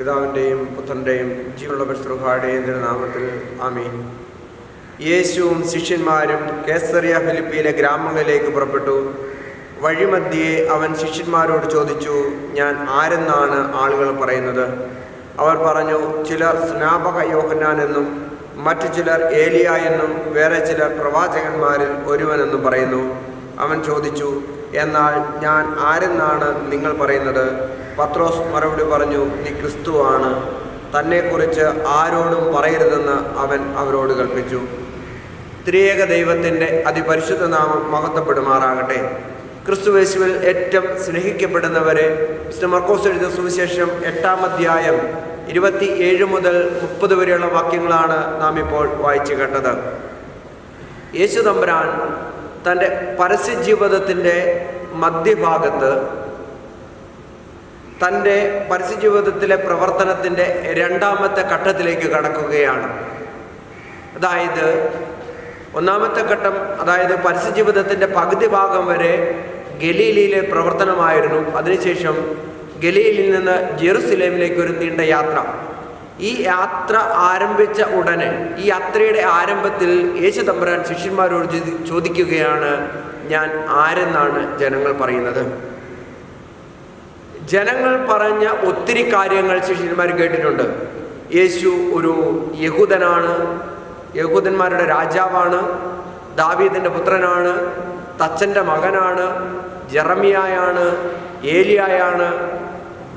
പിതാവിന്റെയും പുത്രന്റെയും ജീവനുള്ള പരിശ്രുഹാടെയും നാമത്തിൽ ആമീൻ. യേശുവും ശിഷ്യന്മാരും കേസറിയ ഫിലിപ്പിയിലെ ഗ്രാമങ്ങളിലേക്ക് പുറപ്പെട്ടു. വഴിമധ്യേ അവൻ ശിഷ്യന്മാരോട് ചോദിച്ചു ഞാൻ ആരെന്നാണ് ആളുകൾ പറയുന്നത്? അവർ പറഞ്ഞു ചിലർ സ്നാപക യോഹന്നാൻ എന്നും മറ്റു ചിലർ ഏലിയ എന്നും വേറെ ചിലർ പ്രവാചകന്മാരിൽ ഒരുവനെന്നും പറയുന്നു. അവൻ ചോദിച്ചു എന്നാൽ ഞാൻ ആരെന്നാണ് നിങ്ങൾ പറയുന്നത്? പത്രോസ് മറുപടി പറഞ്ഞു നീ ക്രിസ്തുവാണ്. തന്നെക്കുറിച്ച് ആരോടും പറയരുതെന്ന് അവൻ അവരോട് കൽപ്പിച്ചു. ത്രിയേക ദൈവത്തിന്റെ അതിപരിശുദ്ധ നാമം മഹത്വപ്പെടുമാറാകട്ടെ. ക്രിസ്തുവേശുവിൽ ഏറ്റവും സ്നേഹിക്കപ്പെടുന്നവരെ മർക്കോസ് എഴുതിയ സുവിശേഷം എട്ടാം അധ്യായം ഇരുപത്തി ഏഴ് മുതൽ മുപ്പത് വരെയുള്ള വാക്യങ്ങളാണ് നാം ഇപ്പോൾ വായിച്ചു കേട്ടത്. യേശു തമ്പുരാൻ തന്റെ പരസ്യ ജീവിതത്തിന്റെ മധ്യഭാഗത്ത് തന്റെ പരസ്യ ജീവിതത്തിലെ പ്രവർത്തനത്തിന്റെ രണ്ടാമത്തെ ഘട്ടത്തിലേക്ക് കടക്കുകയാണ്. അതായത് ഒന്നാമത്തെ ഘട്ടം അതായത് പരസ്യ ജീവിതത്തിന്റെ പകുതി ഭാഗം വരെ ഗലീലിയിലെ പ്രവർത്തനമായിരുന്നു. അതിനുശേഷം ഗലീലിൽ നിന്ന് ജെറുസലേമിലേക്ക് ഒരു നീണ്ട യാത്ര. ഈ യാത്ര ആരംഭിച്ച ഉടനെ ഈ യാത്രയുടെ ആരംഭത്തിൽ യേശു തമ്പുരാൻ ശിഷ്യന്മാരോട് ചോദിക്കുകയാണ് ഞാൻ ആരെന്നാണ് ജനങ്ങൾ പറയുന്നത്? ജനങ്ങൾ പറഞ്ഞ ഒത്തിരി കാര്യങ്ങൾ ശിഷ്യന്മാർ കേട്ടിട്ടുണ്ട്. യേശു ഒരു യഹൂദനാണ് യഹൂദന്മാരുടെ രാജാവാണ് ദാവീദിന്റെ പുത്രനാണ് തച്ചന്റെ മകനാണ് ജെറമിയായാണ് ഏലിയായാണ്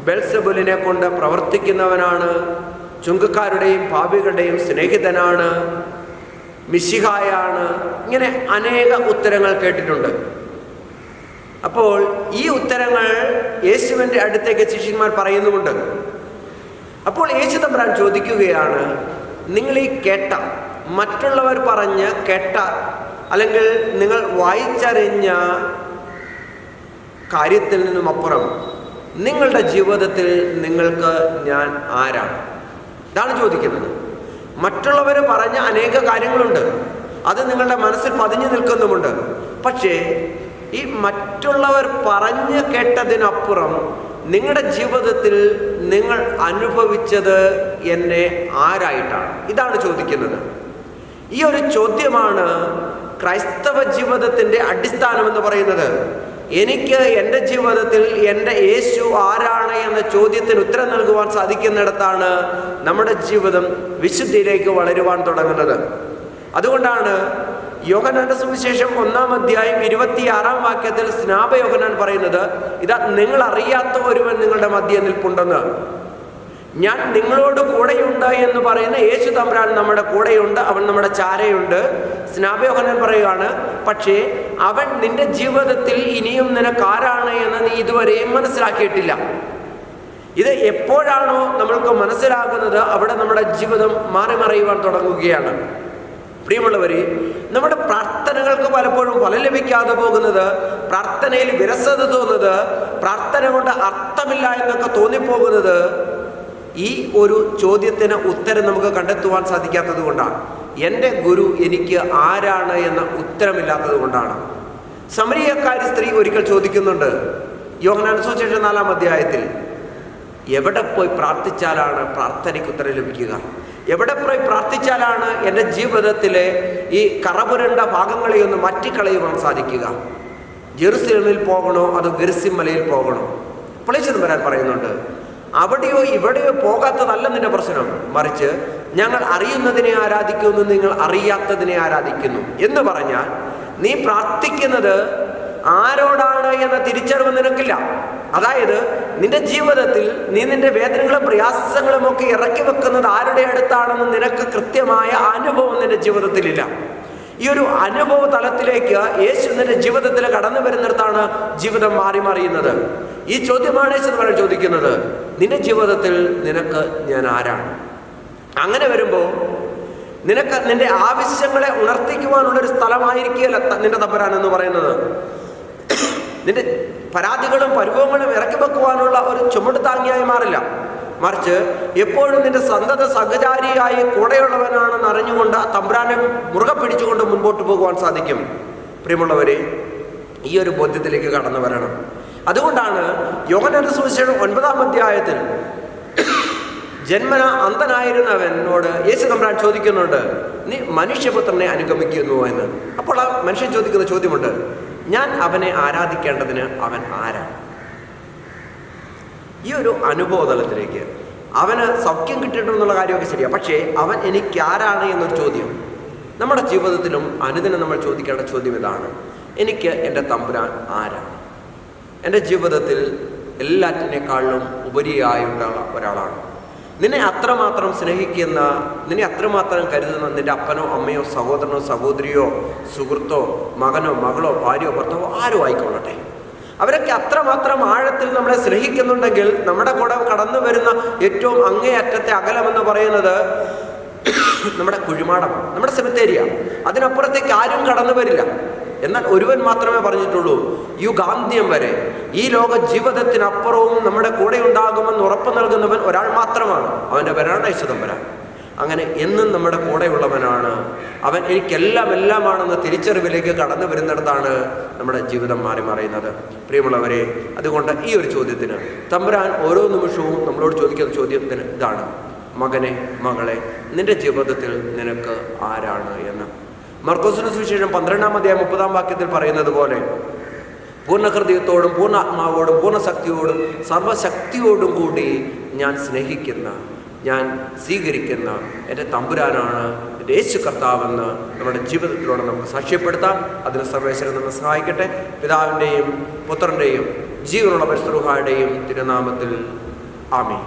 ബെൽസബുലിനെ കൊണ്ട് പ്രവർത്തിക്കുന്നവനാണ് ചുങ്കക്കാരുടെയും പാപികളുടെയും സ്നേഹിതനാണ് മിശിഹായാണ് ഇങ്ങനെ അനേക ഉത്തരങ്ങൾ കേട്ടിട്ടുണ്ട്. അപ്പോൾ ഈ ഉത്തരങ്ങൾ യേശുവിന്റെ അടുത്തേക്ക് ശിഷ്യന്മാർ പറയുന്നുമുണ്ട്. അപ്പോൾ യേശു തമ്പ്രാൻ ചോദിക്കുകയാണ് നിങ്ങൾ ഈ കേട്ട മറ്റുള്ളവർ പറഞ്ഞ് കേട്ട അല്ലെങ്കിൽ നിങ്ങൾ വായിച്ചറിഞ്ഞ കാര്യത്തിൽ നിന്നും അപ്പുറം നിങ്ങളുടെ ജീവിതത്തിൽ നിങ്ങൾക്ക് ഞാൻ ആരാണ്? ഇതാണ് ചോദിക്കുന്നത്. മറ്റുള്ളവർ പറഞ്ഞ അനേക കാര്യങ്ങളുണ്ട്. അത് നിങ്ങളുടെ മനസ്സിൽ പതിഞ്ഞു നിൽക്കുന്നുമുണ്ട്. പക്ഷേ ഈ മറ്റുള്ളവർ പറഞ്ഞു കേട്ടതിനപ്പുറം നിങ്ങളുടെ ജീവിതത്തിൽ നിങ്ങൾ അനുഭവിച്ചത് എന്നെ ആരായിട്ടാണ്? ഇതാണ് ചോദിക്കുന്നത്. ഈ ഒരു ചോദ്യമാണ് ക്രൈസ്തവ ജീവിതത്തിന്റെ അടിസ്ഥാനം എന്ന് പറയുന്നത്. എനിക്ക് എന്റെ ജീവിതത്തിൽ എന്റെ യേശു ആരാണ് എന്ന ചോദ്യത്തിന് ഉത്തരം നൽകുവാൻ സാധിക്കുന്നിടത്താണ് നമ്മുടെ ജീവിതം വിശുദ്ധിയിലേക്ക് വളരുവാൻ തുടങ്ങുന്നത്. അതുകൊണ്ടാണ് യോഹനാന്റെ സുവിശേഷം ഒന്നാം അധ്യായം ഇരുപത്തിയാറാം വാക്യത്തിൽ സ്നാപ യോഹനാൻ പറയുന്നത് ഇതാ നിങ്ങൾ അറിയാത്ത ഒരുവൻ നിങ്ങളുടെ മധ്യ നിൽപ്പുണ്ടെന്ന്. ഞാൻ നിങ്ങളോട് കൂടെയുണ്ട് എന്ന് പറയുന്ന യേശു തമ്പുരാൻ നമ്മുടെ കൂടെയുണ്ട് അവൻ നമ്മുടെ ചാരയുണ്ട്. സ്നാപയോഹനൻ പറയുകയാണ് പക്ഷേ അവൻ നിന്റെ ജീവിതത്തിൽ ഇനിയും നിനക്ക് ആരാണ് എന്ന് നീ ഇതുവരെയും മനസ്സിലാക്കിയിട്ടില്ല. ഇത് എപ്പോഴാണോ നമ്മൾക്ക് മനസ്സിലാകുന്നത് അവിടെ നമ്മുടെ ജീവിതം മാറി മറിയുവാൻ തുടങ്ങുകയാണ്. പ്രിയമുള്ളവരെ നമ്മുടെ പ്രാർത്ഥനകൾക്ക് പലപ്പോഴും ഫലം ലഭിക്കാതെ പോകുന്നത് പ്രാർത്ഥനയിൽ വിരസത തോന്നുന്നത് പ്രാർത്ഥന കൊണ്ട് അർത്ഥമില്ല എന്നൊക്കെ തോന്നിപ്പോകുന്നത് ഈ ഒരു ചോദ്യത്തിന് ഉത്തരം നമുക്ക് കണ്ടെത്തുവാൻ സാധിക്കാത്തത് കൊണ്ടാണ്. എന്റെ ഗുരു എനിക്ക് ആരാണ് എന്ന ഉത്തരമില്ലാത്തത് കൊണ്ടാണ്. സമരീയക്കാരി സ്ത്രീ ഒരിക്കൽ ചോദിക്കുന്നുണ്ട്. യോഹനാൻ സുശേഷം നാലാം അധ്യായത്തിൽ എവിടെ പോയി പ്രാർത്ഥിച്ചാലാണ് പ്രാർത്ഥനയ്ക്ക് ഉത്തരം ലഭിക്കുക? എവിടെ പോയി പ്രാർത്ഥിച്ചാലാണ് എന്റെ ജീവിതത്തിലെ ഈ കറപുരണ്ട ഭാഗങ്ങളെ ഒന്ന് മാറ്റിക്കളയുവാൻ സാധിക്കുക? ജെറുസലേമിൽ പോകണോ അതോ ഗെറുസിമലയിൽ പോകണോ? പൊളിച്ചത് വരാൻ പറയുന്നുണ്ട് അവിടെയോ ഇവിടെയോ പോകാത്തതല്ല നിന്റെ പ്രശ്നം. മറിച്ച് ഞങ്ങൾ അറിയുന്നതിനെ ആരാധിക്കുന്നു നിങ്ങൾ അറിയാത്തതിനെ ആരാധിക്കുന്നു. എന്ന് പറഞ്ഞാൽ നീ പ്രാർത്ഥിക്കുന്നത് ആരോടാണ് എന്ന തിരിച്ചറിവ് നിനക്കില്ല. അതായത് നിന്റെ ജീവിതത്തിൽ നീ നിന്റെ വേദനകളും പ്രയാസങ്ങളും ഒക്കെ ഇറക്കി വെക്കുന്നത് ആരുടെ അടുത്താണെന്ന് നിനക്ക് കൃത്യമായ അനുഭവം നിന്റെ ജീവിതത്തിലില്ല. ഈ ഒരു അനുഭവ തലത്തിലേക്ക് യേശു നിന്റെ ജീവിതത്തിൽ കടന്നു വരുന്നിടത്താണ് ജീവിതം മാറി മറിയുന്നത്. ഈ ചോദ്യമാണ് യേശു നമ്മൾ ചോദിക്കുന്നത്. നിന്റെ ജീവിതത്തിൽ നിനക്ക് ഞാൻ ആരാണ്? അങ്ങനെ വരുമ്പോൾ നിനക്ക് നിന്റെ ആവശ്യങ്ങളെ ഉണർത്തിക്കുവാനുള്ളൊരു സ്ഥലമായിരിക്കുകയല്ല നിന്റെ തമ്പരാൻ എന്ന് പറയുന്നത്. നിന്റെ പരാതികളും പരിഭവങ്ങളും ഇറക്കി വെക്കുവാനുള്ള ഒരു ചുമട് താങ്ങിയായി മാറില്ല. മറിച്ച് എപ്പോഴും നിന്റെ സന്തത സഹചാരിയായി കൂടെയുള്ളവനാണെന്ന് അറിഞ്ഞുകൊണ്ട് ആ തമ്പ്രാനെ മുറുകെ പിടിച്ചുകൊണ്ട് മുൻപോട്ട് പോകുവാൻ സാധിക്കും. പ്രിയമുള്ളവരെ ഈ ഒരു ബോധ്യത്തിലേക്ക് കടന്നു വരണം. അതുകൊണ്ടാണ് യോഗനന്ദ സുവിശേഷം ഒൻപതാം അധ്യായത്തിൽ ജന്മന അന്ധനായിരുന്നവനോട് യേശു തമ്പ്രാൻ ചോദിക്കുന്നുണ്ട് നീ മനുഷ്യപുത്രനെ അനുഗമിക്കുന്നു എന്ന്. അപ്പോൾ ആ മനുഷ്യൻ ചോദിക്കുന്ന ചോദ്യമുണ്ട് ഞാൻ അവനെ ആരാധിക്കേണ്ടതിന് അവൻ ആരാണ്? ഈ ഒരു അനുഭവതലത്തിലേക്ക് അവന് സൗഖ്യം കിട്ടിയിട്ടുണ്ടെന്നുള്ള കാര്യമൊക്കെ ശരിയാണ് പക്ഷേ അവൻ എനിക്ക് ആരാണ് എന്നൊരു ചോദ്യം. നമ്മുടെ ജീവിതത്തിലും അനുദിനം നമ്മൾ ചോദിക്കേണ്ട ചോദ്യം ഇതാണ്. എനിക്ക് എന്റെ തമ്പുരാൻ ആരാണ്? എന്റെ ജീവിതത്തിൽ എല്ലാറ്റിനേക്കാളിലും ഉപരിയായിട്ടുള്ള ഒരാളാണ് നിന്നെ അത്രമാത്രം സ്നേഹിക്കുന്ന നിന്നെ അത്രമാത്രം കരുതുന്ന നിന്റെ അപ്പനോ അമ്മയോ സഹോദരനോ സഹോദരിയോ സുഹൃത്തോ മകനോ മകളോ ഭാര്യയോ ഭർത്താവോ ആരോ ആയിക്കൊള്ളട്ടെ. അവരൊക്കെ അത്രമാത്രം ആഴത്തിൽ നമ്മളെ സ്നേഹിക്കുന്നുണ്ടെങ്കിൽ നമ്മുടെ കൂടെ കടന്നു വരുന്ന ഏറ്റവും അങ്ങേയറ്റത്തെ അകലമെന്ന് പറയുന്നത് നമ്മുടെ കുഴിമാടമാണ് നമ്മുടെ സെമിത്തേരിയ അതിനപ്പുറത്തേക്ക് ആരും കടന്നു വരില്ല. എന്നാൽ ഒരുവൻ മാത്രമേ പറഞ്ഞിട്ടുള്ളൂ യുഗാന്ത്യം വരെ ഈ ലോക ജീവിതത്തിനപ്പുറവും നമ്മുടെ കൂടെ ഉണ്ടാകുമെന്ന് ഉറപ്പ് നൽകുന്നവൻ ഒരാൾ മാത്രമാണ് അവന്റെ പേരാണ് ഐശ്വതമ്പരാൻ. അങ്ങനെ എന്നും നമ്മുടെ കൂടെയുള്ളവനാണ് അവൻ എനിക്കെല്ലാം എല്ലാമാണെന്ന തിരിച്ചറിവിലേക്ക് കടന്നു വരുന്നിടത്താണ് നമ്മുടെ ജീവിതം മാറി മറയുന്നത്. പ്രിയമുള്ളവരെ അതുകൊണ്ട് ഈ ഒരു ചോദ്യത്തിന് തമ്പുരാൻ ഓരോ നിമിഷവും നമ്മളോട് ചോദിക്കുന്ന ചോദ്യത്തിന് ഇതാണ് മകനെ മകളെ നിന്റെ ജീവിതത്തിൽ നിനക്ക് ആരാണ്? എന്ന്. മർക്കോസിന് സുവിശേഷം പന്ത്രണ്ടാം അധ്യായം മുപ്പതാം വാക്യത്തിൽ പറയുന്നത് പോലെ പൂർണ ഹൃദയത്തോടും പൂർണ ആത്മാവോടും പൂർണ ശക്തിയോടും സർവശക്തിയോടും കൂടി ഞാൻ സ്നേഹിക്കുന്ന ഞാൻ സ്വീകരിക്കുന്ന എന്റെ തമ്പുരാനാണ് യേശു കർത്താവെന്ന് നമ്മുടെ ജീവിതത്തിലൂടെ നമുക്ക് സാക്ഷ്യപ്പെടുത്താം. അതിന് സർവേശ്വരൻ നമ്മെ സഹായിക്കട്ടെ. പിതാവിന്റെയും പുത്രന്റെയും ജീവനുള്ള പരിശ്രുഹായുടെയും തിരുനാമത്തിൽ ആമീൻ.